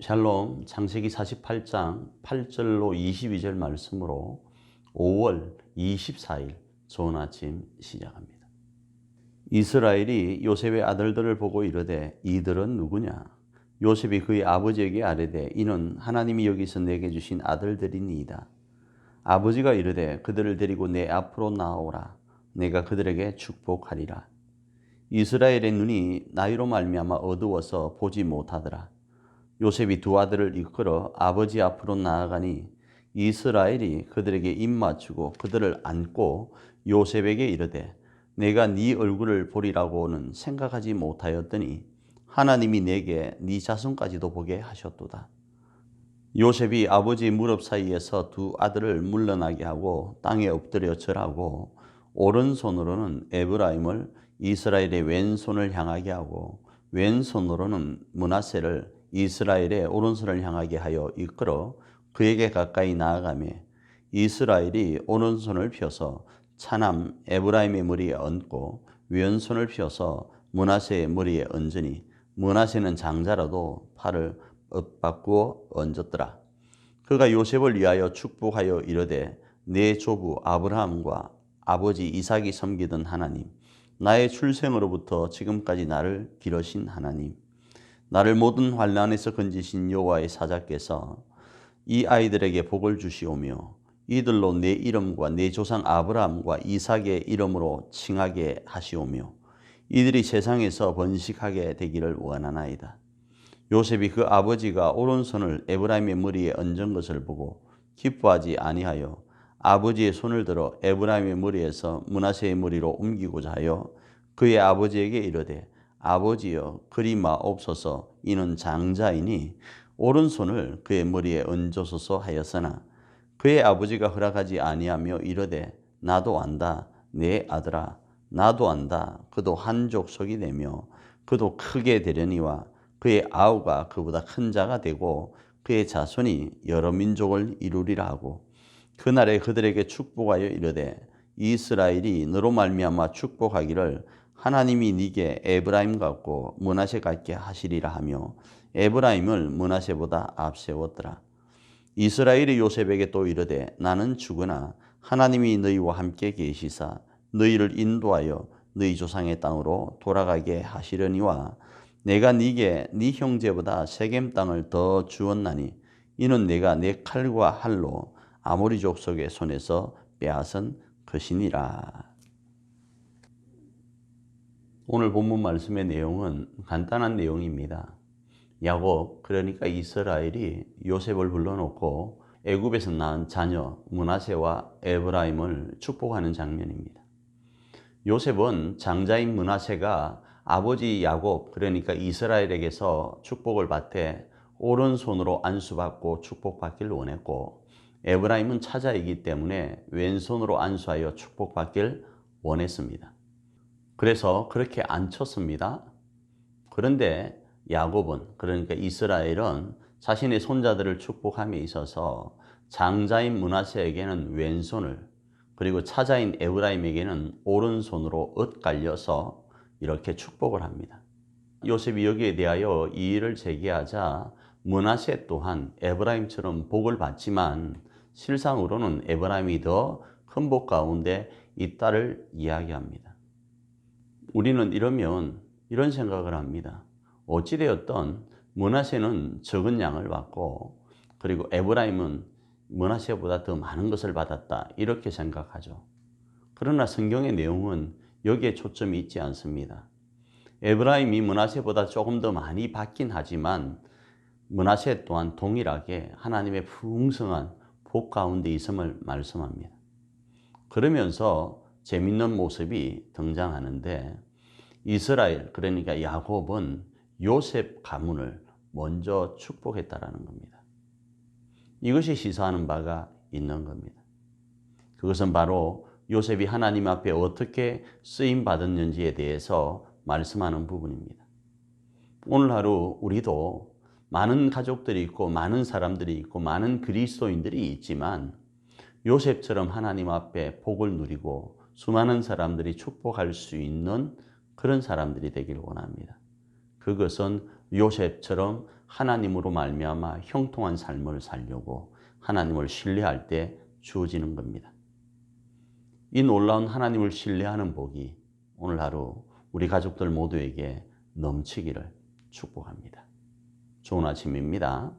샬롬 창세기 48장 8절로 22절 말씀으로 5월 24일 좋은 아침 시작합니다. 이스라엘이 요셉의 아들들을 보고 이르되 이들은 누구냐? 요셉이 그의 아버지에게 아뢰되 이는 하나님이 여기서 내게 주신 아들들이니이다. 아버지가 이르되 그들을 데리고 내 앞으로 나오라. 내가 그들에게 축복하리라. 이스라엘의 눈이 나이로 말미암아 어두워서 보지 못하더라. 요셉이 두 아들을 이끌어 아버지 앞으로 나아가니 이스라엘이 그들에게 입 맞추고 그들을 안고 요셉에게 이르되 내가 네 얼굴을 보리라고는 생각하지 못하였더니 하나님이 내게 네 자손까지도 보게 하셨도다. 요셉이 아버지 무릎 사이에서 두 아들을 물러나게 하고 땅에 엎드려 절하고 오른손으로는 에브라임을 이스라엘의 왼손을 향하게 하고 왼손으로는 문하세를 이스라엘의 오른손을 향하게 하여 이끌어 그에게 가까이 나아가며 이스라엘이 오른손을 펴서 차남 에브라임의 머리에 얹고 왼손을 펴서 문하세의 머리에 얹으니 문하세는 장자라도 팔을 엇바꾸어 얹었더라. 그가 요셉을 위하여 축복하여 이르되 내 조부 아브라함과 아버지 이삭이 섬기던 하나님 나의 출생으로부터 지금까지 나를 기르신 하나님 나를 모든 환란에서 건지신 여호와의 사자께서 이 아이들에게 복을 주시오며 이들로 내 이름과 내 조상 아브라함과 이삭의 이름으로 칭하게 하시오며 이들이 세상에서 번식하게 되기를 원하나이다. 요셉이 그 아버지가 오른손을 에브라임의 머리에 얹은 것을 보고 기뻐하지 아니하여 아버지의 손을 들어 에브라임의 머리에서 문하세의 머리로 옮기고자 하여 그의 아버지에게 이르되 아버지여 그리 마옵소서 이는 장자이니 오른손을 그의 머리에 얹어소서 하였으나 그의 아버지가 허락하지 아니하며 이르되 나도 안다 내 아들아 나도 안다 그도 한 족속이 되며 그도 크게 되려니와 그의 아우가 그보다 큰 자가 되고 그의 자손이 여러 민족을 이루리라 하고 그날에 그들에게 축복하여 이르되 이스라엘이 너로 말미암아 축복하기를 하나님이 네게 에브라임 같고 문하세 같게 하시리라 하며 에브라임을 문하세보다 앞세웠더라. 이스라엘이 요셉에게 또 이르되 나는 죽으나 하나님이 너희와 함께 계시사 너희를 인도하여 너희 조상의 땅으로 돌아가게 하시려니와 내가 네게 네 형제보다 세겜 땅을 더 주었나니 이는 내가 내 칼과 할로 아모리 족속의 손에서 빼앗은 것이니라. 오늘 본문 말씀의 내용은 간단한 내용입니다. 야곱 그러니까 이스라엘이 요셉을 불러놓고 애굽에서 낳은 자녀 문하세와 에브라임을 축복하는 장면입니다. 요셉은 장자인 문하세가 아버지 야곱 그러니까 이스라엘에게서 축복을 받되 오른손으로 안수받고 축복받길 원했고 에브라임은 차자이기 때문에 왼손으로 안수하여 축복받길 원했습니다. 그래서 그렇게 앉혔습니다. 그런데 야곱은 그러니까 이스라엘은 자신의 손자들을 축복함에 있어서 장자인 문하세에게는 왼손을 그리고 차자인 에브라임에게는 오른손으로 엇갈려서 이렇게 축복을 합니다. 요셉이 여기에 대하여 이의를 제기하자 문하세 또한 에브라임처럼 복을 받지만 실상으로는 에브라임이 더 큰 복 가운데 있다를 이야기합니다. 우리는 이러면 이런 생각을 합니다. 어찌되었던 문하세는 적은 양을 받고 그리고 에브라임은 문하세보다 더 많은 것을 받았다 이렇게 생각하죠. 그러나 성경의 내용은 여기에 초점이 있지 않습니다. 에브라임이 문하세보다 조금 더 많이 받긴 하지만 문하세 또한 동일하게 하나님의 풍성한 복 가운데 있음을 말씀합니다. 그러면서 재밌는 모습이 등장하는데 이스라엘 그러니까 야곱은 요셉 가문을 먼저 축복했다라는 겁니다. 이것이 시사하는 바가 있는 겁니다. 그것은 바로 요셉이 하나님 앞에 어떻게 쓰임 받았는지에 대해서 말씀하는 부분입니다. 오늘 하루 우리도 많은 가족들이 있고 많은 사람들이 있고 많은 그리스도인들이 있지만 요셉처럼 하나님 앞에 복을 누리고 수많은 사람들이 축복할 수 있는 그런 사람들이 되길 원합니다. 그것은 요셉처럼 하나님으로 말미암아 형통한 삶을 살려고 하나님을 신뢰할 때 주어지는 겁니다. 이 놀라운 하나님을 신뢰하는 복이 오늘 하루 우리 가족들 모두에게 넘치기를 축복합니다. 좋은 아침입니다.